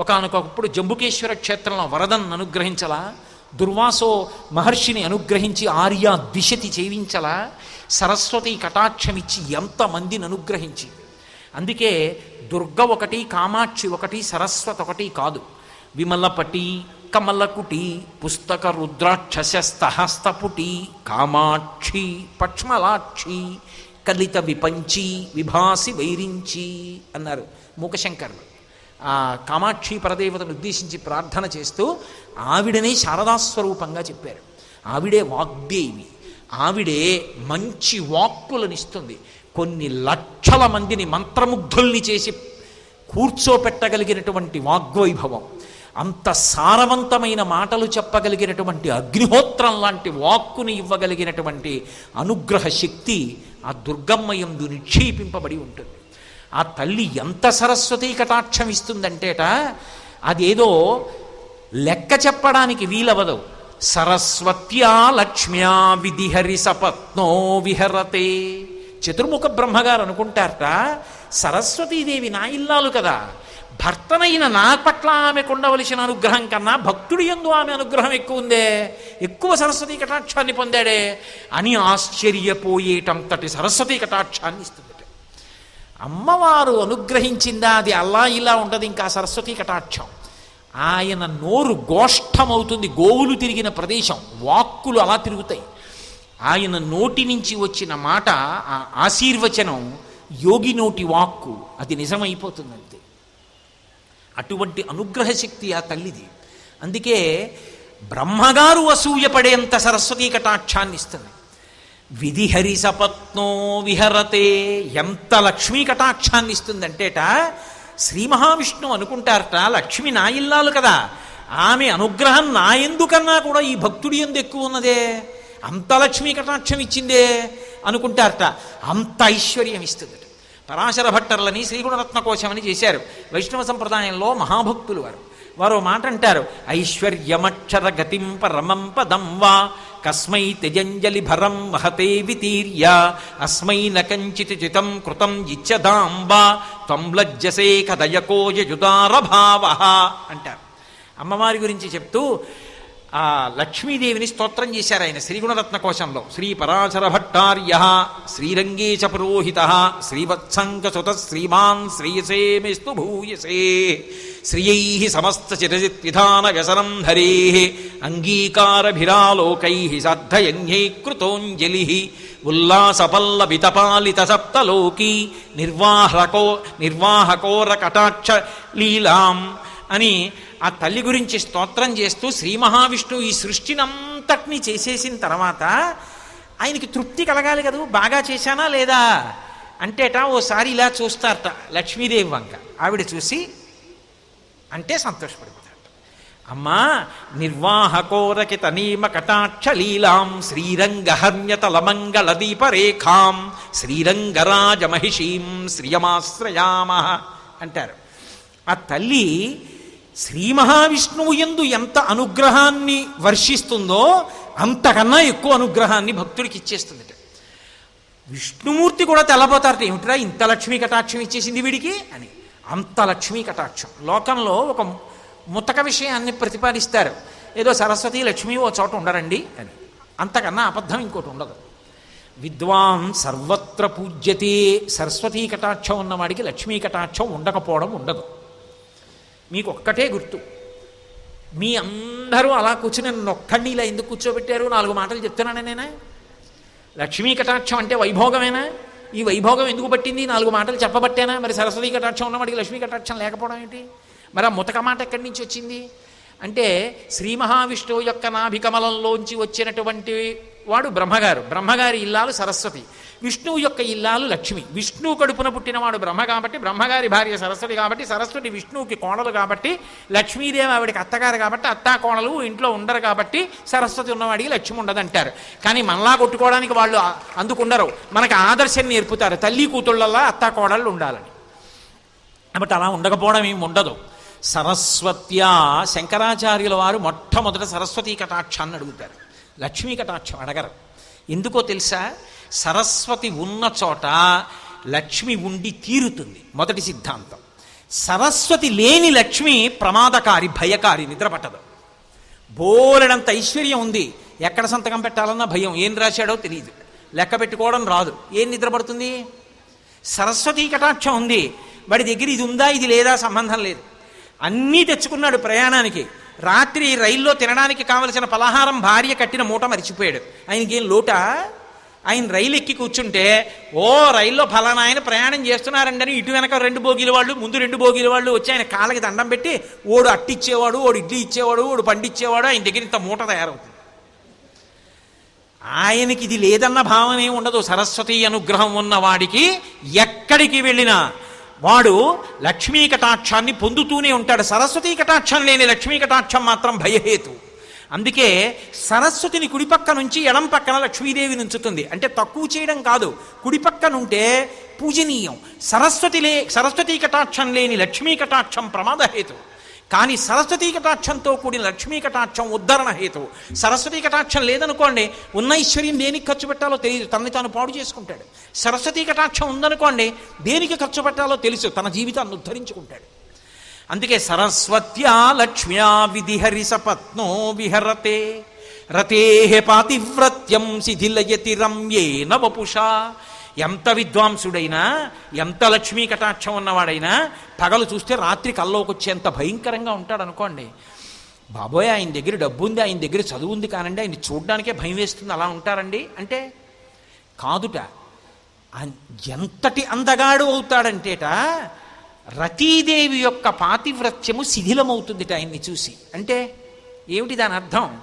ఒకనకొకప్పుడు జంబుకేశ్వర క్షేత్రంలో వరదన్ అనుగ్రహించలా దుర్వాసో మహర్షిని అనుగ్రహించి ఆర్యా దిశతి చేయించలా సరస్వతి కటాక్షమిచ్చి ఎంతమందిని అనుగ్రహించి. అందుకే దుర్గ ఒకటి కామాక్షి ఒకటి సరస్వతి ఒకటి కాదు. విమలపటి కమలకుటి పుస్తక రుద్రాక్షస్తహస్తపుటి కామాక్షి పక్ష్మలాక్షి కలిత విపంచి విభాసి వైరించి అన్నారు మూకశంకరులు ఆ కామాక్షి పరదేవతను ఉద్దేశించి ప్రార్థన చేస్తూ ఆవిడనే శారదాస్వరూపంగా చెప్పారు. ఆవిడే వాగ్దేవి. ఆవిడే మంచి వాక్కులనిస్తుంది కొన్ని లక్షల మందిని మంత్రముగ్ధుల్ని చేసి కూర్చోపెట్టగలిగినటువంటి వాగ్వైభవం. అంత సారవంతమైన మాటలు చెప్పగలిగినటువంటి అగ్నిహోత్రం లాంటి వాక్కుని ఇవ్వగలిగినటువంటి అనుగ్రహ శక్తి ఆ దుర్గమ్మయందు నిక్షేపింపబడి ఉంటుంది. ఆ తల్లి ఎంత సరస్వతీ కటాక్షం ఇస్తుందంటేట అదేదో లెక్క చెప్పడానికి వీలవదు సరస్వత్యా లక్ష్మ్యా విధిహరి సపత్నో విహరతే. చతుర్ముఖ బ్రహ్మగారు అనుకుంటారట సరస్వతీదేవి నా ఇల్లాలు కదా భర్తనైన నా పట్ల ఆమెకు ఉండవలసిన అనుగ్రహం కన్నా భక్తుడి ఎందు ఆమె అనుగ్రహం ఎక్కువ ఉందే ఎక్కువ సరస్వతీ కటాక్షాన్ని పొందాడే అని ఆశ్చర్యపోయేటంతటి సరస్వతీ కటాక్షాన్ని ఇస్తుంది. అమ్మవారు అనుగ్రహించిందా? అది అల్లా ఇలా ఉండదు ఇంకా సరస్వతి కటాక్షం. ఆయన నోరు గోష్ఠమవుతుంది గోవులు తిరిగిన ప్రదేశం వాక్కులు అలా తిరుగుతాయి. ఆయన నోటి నుంచి వచ్చిన మాట ఆ ఆశీర్వచనం యోగి నోటి వాక్కు అది నిజమైపోతుంది అంతే అటువంటి అనుగ్రహ శక్తి ఆ తల్లిది. అందుకే బ్రహ్మగారు అసూయపడేంత సరస్వతీ కటాక్షాన్ని ఇస్తుంది విధిహరి సపత్నో విహరతే. ఎంత లక్ష్మీ కటాక్షాన్ని ఇస్తుందంటేట శ్రీ మహావిష్ణువు అనుకుంటారట లక్ష్మి నా ఇల్లాలు కదా. ఆమె అనుగ్రహం నా ఎందుకన్నా కూడా ఈ భక్తుడి ఎందు ఎక్కువ ఉన్నదే. అంత లక్ష్మీ కటాక్షం ఇచ్చిందే అనుకుంటారట. అంత ఐశ్వర్యం ఇస్తుందట పరాశర భట్టర్లని శ్రీగుణరత్న కోశమని చేశారు. వైష్ణవ సంప్రదాయంలో మహాభక్తులు వారు. వారు మాట అంటారు ఐశ్వర్యమక్షర గతిం పరమం పదం వా కస్మై త్యజంజలి భరం మహతే వితీర్య. అస్మై నకంచిత్ చితం కృతం ఇచ్చదాంబ త్వం లజ్జసే కదయకోయయుదార భావ అంటారు. అమ్మవారి గురించి చెప్తూ ఆ లక్ష్మీదేవిని స్తోత్రం చేశారు ఆయన శ్రీగుణరత్న కోశంలో. శ్రీ పరాశర భట్టార్య శ్రీరంగేశ పురోహిత శ్రీవత్సంగసుత శ్రీమాన్ శ్రీయసే మేస్తు భూయసే. శ్రియై సమస్త చిరజిత్ విధాన వ్యసనం హరే అంగీకారభిరాలోకై సాధయన్యై కృతోంజలి ఉల్లాసపల్లవితపాలిత సప్తలోకీ నిర్వాహకో నిర్వాహకోర కటాక్ష లీలాం అని ఆ తల్లి గురించి స్తోత్రం చేస్తూ శ్రీ మహావిష్ణువు ఈ సృష్టినంతటినీ చేసేసిన తర్వాత ఆయనకి తృప్తి కలగాలి కదా? బాగా చేశానా లేదా? అంటేట ఓసారి ఇలా చూస్తారట లక్ష్మీదేవి వంక. ఆవిడ చూసి అంటే సంతోషపడిపోతాడు. అమ్మా నిర్వాహకోరకిత నీమ కటాక్ష లీలాం శ్రీరంగహర్ణ్యతలమంగళ దీపరేఖాం శ్రీరంగరాజ మహిషీం శ్రియమాశ్రయామ అంటారు. ఆ తల్లి శ్రీ మహావిష్ణువు ఎందు ఎంత అనుగ్రహాన్ని వర్షిస్తుందో అంతకన్నా ఎక్కువ అనుగ్రహాన్ని భక్తుడికి ఇచ్చేస్తుంది విష్ణుమూర్తి కూడా తెల్లబోతారట ఏమిట్రా ఇంత లక్ష్మీ కటాక్షం ఇచ్చేసింది వీడికి? అని. అంత లక్ష్మీ కటాక్షం. లోకంలో ఒక ముతక విషయాన్ని ప్రతిపాదిస్తారు. ఏదో సరస్వతి లక్ష్మి ఓ చోట ఉండరండి అని. అంతకన్నా అబద్ధం ఇంకోటి ఉండదు. విద్వాన్ సర్వత్ర పూజ్యతే సరస్వతీ కటాక్షం ఉన్నవాడికి లక్ష్మీ కటాక్షం ఉండకపోవడం ఉండదు. మీకు ఒక్కటే గుర్తు. మీ అందరూ అలా కూర్చుని నన్ను ఒక్కడిని ఇలా ఎందుకు కూర్చోబెట్టారు? నాలుగు మాటలు చెప్తున్నాను నేనే? లక్ష్మీ కటాక్షం అంటే వైభోగమేనా? ఈ వైభోగం ఎందుకు పట్టింది? నాలుగు మాటలు చెప్పబట్టేనా? మరి సరస్వతి కటాక్షం ఉన్నవాడికి లక్ష్మీ కటాక్షం లేకపోవడం ఏంటి? మరి ఆ ముతక మాట ఎక్కడి నుంచి వచ్చింది? అంటే శ్రీ మహావిష్ణువు యొక్క నాభికమలంలోంచి వచ్చినటువంటి వాడు బ్రహ్మగారు. బ్రహ్మగారి ఇల్లాలు సరస్వతి. విష్ణువు యొక్క ఇల్లాలు లక్ష్మి. విష్ణువు కడుపున పుట్టినవాడు బ్రహ్మ కాబట్టి బ్రహ్మగారి భార్య సరస్వతి కాబట్టి సరస్వతి విష్ణువుకి కోణలు కాబట్టి లక్ష్మీదేవి ఆవిడకి అత్తగారు కాబట్టి అత్తా కోణలు ఇంట్లో ఉండరు కాబట్టి సరస్వతి ఉన్నవాడికి లక్ష్మి ఉండదంటారు. కానీ మనలా కొట్టుకోవడానికి వాళ్ళు అందుకుండరు. మనకు ఆదర్శం నేర్పుతారు. తల్లి కూతుళ్ళల్లా అత్తా కోడళ్ళు ఉండాలని. కాబట్టి అలా ఉండకపోవడం ఏమి ఉండదు. సరస్వత్యా శంకరాచార్యుల వారు మొట్టమొదట సరస్వతీ కటాక్షాన్ని అడుగుతారు. లక్ష్మీ కటాక్షం అడగరు. ఎందుకో తెలుసా? సరస్వతి ఉన్న చోట లక్ష్మి ఉండి తీరుతుంది. మొదటి సిద్ధాంతం. సరస్వతి లేని లక్ష్మి ప్రమాదకారి భయకారి నిద్రపట్టదు. బోలెడంత ఐశ్వర్యం ఉంది. ఎక్కడ సంతకం పెట్టాలన్న భయం. ఏం రాశాడో తెలియదు లెక్క పెట్టుకోవడం రాదు. ఏం నిద్రపడుతుంది? సరస్వతి కటాక్షం ఉంది. వాడి దగ్గర ఇది ఉందా? ఇది లేదా సంబంధం లేదు. అన్నీ తెచ్చుకున్నాడు ప్రయాణానికి. రాత్రి రైల్లో తినడానికి కావలసిన పలహారం భార్య కట్టిన మూట మరిచిపోయాడు. ఆయనకేం లోట? ఆయన రైలు ఎక్కి కూర్చుంటే ఓ రైల్లో ఫలానా ఆయన ప్రయాణం చేస్తున్నారండి ఇటు వెనక రెండు బోగీల వాళ్ళు ముందు రెండు బోగీల వాళ్ళు వచ్చి ఆయన కాళ్ళకి దండం పెట్టి ఓడు అట్టిచ్చేవాడు ఓడు ఇడ్లీ ఇచ్చేవాడు ఓడు పండిచ్చేవాడు ఆయన దగ్గర ఇంత మూట తయారవుతుంది. ఆయనకి ఇది లేదన్న భావం ఏమి ఉండదు. సరస్వతి అనుగ్రహం ఉన్నవాడికి ఎక్కడికి వెళ్ళినా వాడు లక్ష్మీ కటాక్షాన్ని పొందుతూనే ఉంటాడు. సరస్వతీ కటాక్షం లేని లక్ష్మీ కటాక్షం మాత్రం భయహేతు. అందుకే సరస్వతిని కుడిపక్క నుంచి ఎడం పక్కన లక్ష్మీదేవి నుంచుతుంది. అంటే తక్కువ చేయడం కాదు. కుడిపక్కనుంటే పూజనీయం. సరస్వతి లే సరస్వతీ కటాక్షం లేని లక్ష్మీ కటాక్షం ప్రమాదహేతు. కానీ సరస్వతీ కటాక్షంతో కూడిన లక్ష్మీ కటాక్షం ఉద్ధరణ హేతు సరస్వతీ కటాక్షం లేదనుకోండి ఉన్న ఐశ్వర్యం దేనికి ఖర్చు పెట్టాలో తెలియదు. తనని తాను పాడు చేసుకుంటాడు. సరస్వతీ కటాక్షం ఉందనుకోండి దేనికి ఖర్చు పెట్టాలో తెలుసు. తన జీవితాన్ని ఉద్ధరించుకుంటాడు. అందుకే సరస్వత్యా లక్ష్మ్యా విధిహరి సపత్నో విహరతే. రతే పాతివ్రత్యం శిథిలయతి రమ్యేన వపుషా ఎంత విద్వాంసుడైనా ఎంత లక్ష్మీ కటాక్షం ఉన్నవాడైనా పగలు చూస్తే రాత్రి కల్లోకి వచ్చేంత భయంకరంగా ఉంటాడు అనుకోండి బాబోయ్ ఆయన దగ్గర డబ్బు ఉంది ఆయన దగ్గర చదువు ఉంది కానండి ఆయన చూడడానికే భయం వేస్తుంది అలా ఉంటారండి? అంటే కాదుట. ఎంతటి అందగాడు అవుతాడంటేట రతీదేవి యొక్క పాతివ్రత్యము శిథిలమవుతుందిట ఆయన్ని చూసి. అంటే ఏమిటి దాని అర్థం?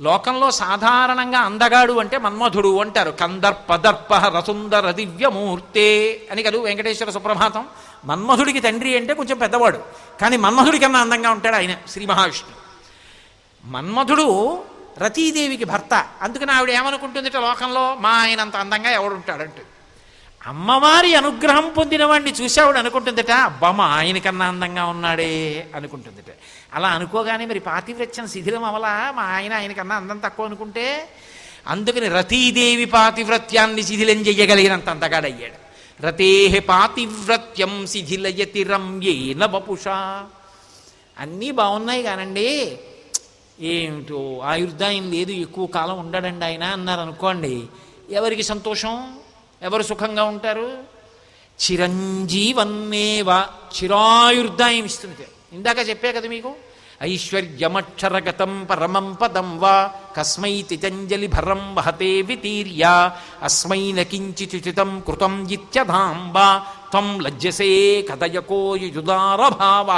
లోకంలో సాధారణంగా అందగాడు అంటే మన్మధుడు అంటారు. కందర్ప దర్ప రసుందర దివ్యమూర్తే అని కదూ వెంకటేశ్వర సుప్రభాతం. మన్మధుడికి తండ్రి అంటే కొంచెం పెద్దవాడు. కానీ మన్మధుడి కన్నా అందంగా ఉంటాడు ఆయన శ్రీ మహావిష్ణువు మన్మధుడు రతీదేవికి భర్త. అందుకని ఆవిడ ఏమనుకుంటుందిట లోకంలో మా ఆయన అంత అందంగా ఎవడుంటాడంటే. అమ్మవారి అనుగ్రహం పొందిన వాడిని చూసావుడు అనుకుంటుందట అబ్బా మా అందంగా ఉన్నాడే అనుకుంటుందట. అలా అనుకోగానే మరి పాతివ్రత్యం శిథిలం అవలా మా ఆయన ఆయనకన్నా అందం తక్కువ అనుకుంటే అందుకని రతీదేవి పాతివ్రత్యాన్ని శిథిలం చెయ్యగలిగినంత అంతగాడయ్యాడు. రతే పాతివ్రత్యం శిథిలయతి రమ్యేన వపుష అన్నీ బాగున్నాయి కానండి. ఏమిటో ఆయుర్దాయం లేదు ఎక్కువ కాలం ఉండడండి ఆయన అన్నారు అనుకోండి ఎవరికి సంతోషం? ఎవరు సుఖంగా ఉంటారు? చిరంజీవన్నేవ చిరాయుర్దాయం ఇస్తుంది. ఇందాక చెప్పే కదా మీకు? ఐశ్వర్యమక్షరగతం పరమం పదం వా కస్మై తితంజలి భరం వహతే వితీర్య. అస్మై నకించితుచితం కృతం ఇత్యధాం వా త్వం లజ్జసే కథయకో యుదార భావ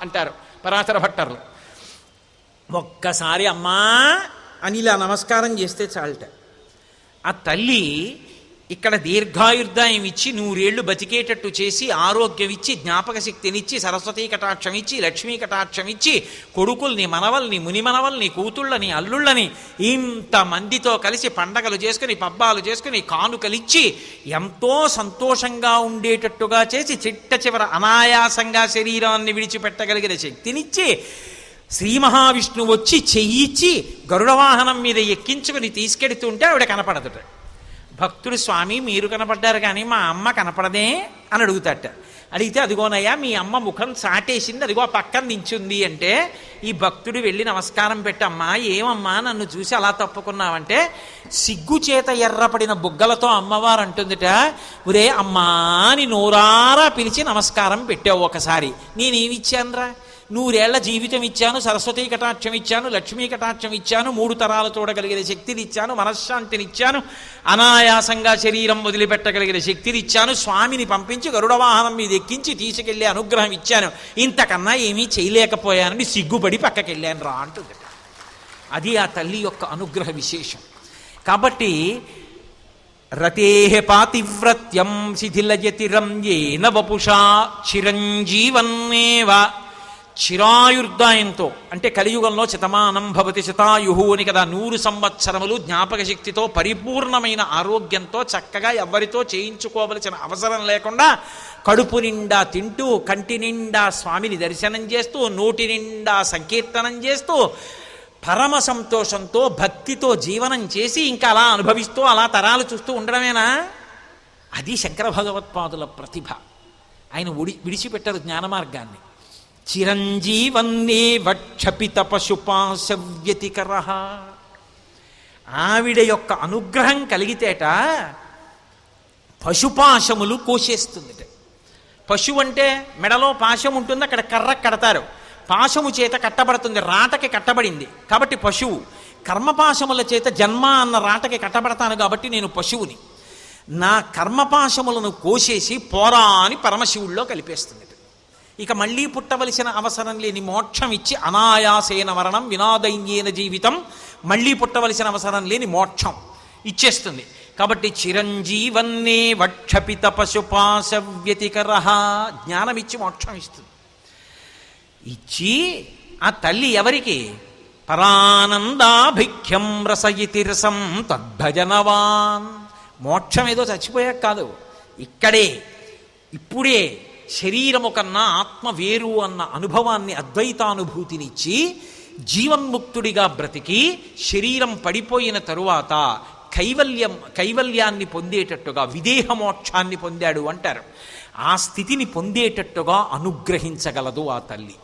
అంటారు పరాశర భట్టర్లు. ఒక్కసారి అమ్మా అని ఇలా నమస్కారం చేస్తే చాలట. ఆ తల్లి ఇక్కడ దీర్ఘాయుర్దాయం ఇచ్చి నూరేళ్ళు బతికేటట్టు చేసి ఆరోగ్యం ఇచ్చి జ్ఞాపక శక్తినిచ్చి సరస్వతీ కటాక్షం ఇచ్చి లక్ష్మీ కటాక్షం ఇచ్చి కొడుకుల్ని మనవల్ని ముని మనవల్ని కూతుళ్ళని అల్లుళ్ళని ఇంతమందితో కలిసి పండగలు చేసుకుని పబ్బాలు చేసుకుని కానుకలిచ్చి ఎంతో సంతోషంగా ఉండేటట్టుగా చేసి చిట్ట చివర అనాయాసంగా శరీరాన్ని విడిచిపెట్టగలిగిన శక్తినిచ్చి శ్రీ మహావిష్ణువు వచ్చి చెయ్యిచ్చి గరుడవాహనం మీద ఎక్కించుకుని తీసుకెడుతుంటే ఆవిడ కనపడదుట. భక్తుడు స్వామి మీరు కనపడ్డారు కానీ మా అమ్మ కనపడదే అని అడుగుతాట. అడిగితే అదిగోనయ్యా మీ అమ్మ ముఖం చాటేసింది అదిగో ఆ పక్కన నించుంది అంటే ఈ భక్తుడు వెళ్ళి నమస్కారం పెట్టమ్మా ఏమమ్మా నన్ను చూసి అలా తప్పుకున్నావంటే సిగ్గు చేత ఎర్రపడిన బుగ్గలతో అమ్మవారు అంటుందిట ఒరే అమ్మా అని నోరారా పిలిచి నమస్కారం పెట్టావు ఒకసారి నేనేమిచ్చానరా నూరేళ్ళ జీవితం ఇచ్చాను సరస్వతీ కటాక్షం ఇచ్చాను లక్ష్మీ కటాక్షం ఇచ్చాను మూడు తరాలు చూడగలిగిన శక్తిని ఇచ్చాను మనశ్శాంతిని ఇచ్చాను అనాయాసంగా శరీరం వదిలిపెట్టగలిగిన శక్తిని ఇచ్చాను స్వామిని పంపించి గరుడ వాహనం మీద ఎక్కించి తీసుకెళ్ళి అనుగ్రహం ఇచ్చాను. ఇంతకన్నా ఏమీ చేయలేకపోయానని సిగ్గుపడి పక్కకెళ్ళాను రా అంటుంది. అది ఆ తల్లి యొక్క అనుగ్రహ విశేషం. కాబట్టి రతే పాతివ్రత్యం శిథిలయతిరం ఏ నవపుషా చిరంజీవన్నేవ చిరాయుర్దాయంతో అంటే కలియుగంలో శతమానం భవతి శతాయుహు అని కదా నూరు సంవత్సరములు జ్ఞాపక శక్తితో పరిపూర్ణమైన ఆరోగ్యంతో చక్కగా ఎవరితో చేయించుకోవలసిన అవసరం లేకుండా కడుపు నిండా తింటూ కంటి నిండా స్వామిని దర్శనం చేస్తూ నోటి నిండా సంకీర్తనం చేస్తూ పరమ సంతోషంతో భక్తితో జీవనం చేసి ఇంకా అలా అనుభవిస్తూ అలా తరాలు చూస్తూ ఉండడమేనా? అది శంకర భగవత్పాదుల ప్రతిభ. ఆయన ఒడి విడిచిపెట్టరు జ్ఞాన మార్గాన్ని. చిరంజీవన్నే వక్షపిత పశుపాశవ్యతికర ఆవిడ యొక్క అనుగ్రహం కలిగితేట పశుపాశములు కోసేస్తుందిట. పశువు అంటే మెడలో పాశం ఉంటుంది అక్కడ కర్ర కడతారు. పాశము చేత కట్టబడుతుంది రాటకి కట్టబడింది. కాబట్టి పశువు కర్మపాశముల చేత జన్మ అన్న రాటకి కట్టబడతాను కాబట్టి నేను పశువుని. నా కర్మపాశములను కోసేసి పోరా అని పరమశివుల్లో కలిపేస్తుంది ఇక మళ్ళీ పుట్టవలసిన అవసరం లేని మోక్షం ఇచ్చి అనాయాసేన మరణం వినాదైన్యేన జీవితం మళ్ళీ పుట్టవలసిన అవసరం లేని మోక్షం ఇచ్చేస్తుంది. కాబట్టి చిరంజీవన్నే వక్షపిత పశుపాశ వ్యతికర జ్ఞానం ఇచ్చి మోక్షం ఇస్తుంది. ఇచ్చి ఆ తల్లి ఎవరికి? పరానందాభిఖ్యం రసయితి రసం తద్భజనవాన్. మోక్షం ఏదో చచ్చిపోయాక కాదు. ఇక్కడే ఇప్పుడే శరీరము కన్నా ఆత్మ వేరు అన్న అనుభవాన్ని అద్వైతానుభూతినిచ్చి జీవన్ముక్తుడిగా బ్రతికి శరీరం పడిపోయిన తరువాత కైవల్యం కైవల్యాన్ని పొందేటట్టుగా విదేహమోక్షాన్ని పొందాడు అంటారు. ఆ స్థితిని పొందేటట్టుగా అనుగ్రహించగలదు ఆ తల్లి.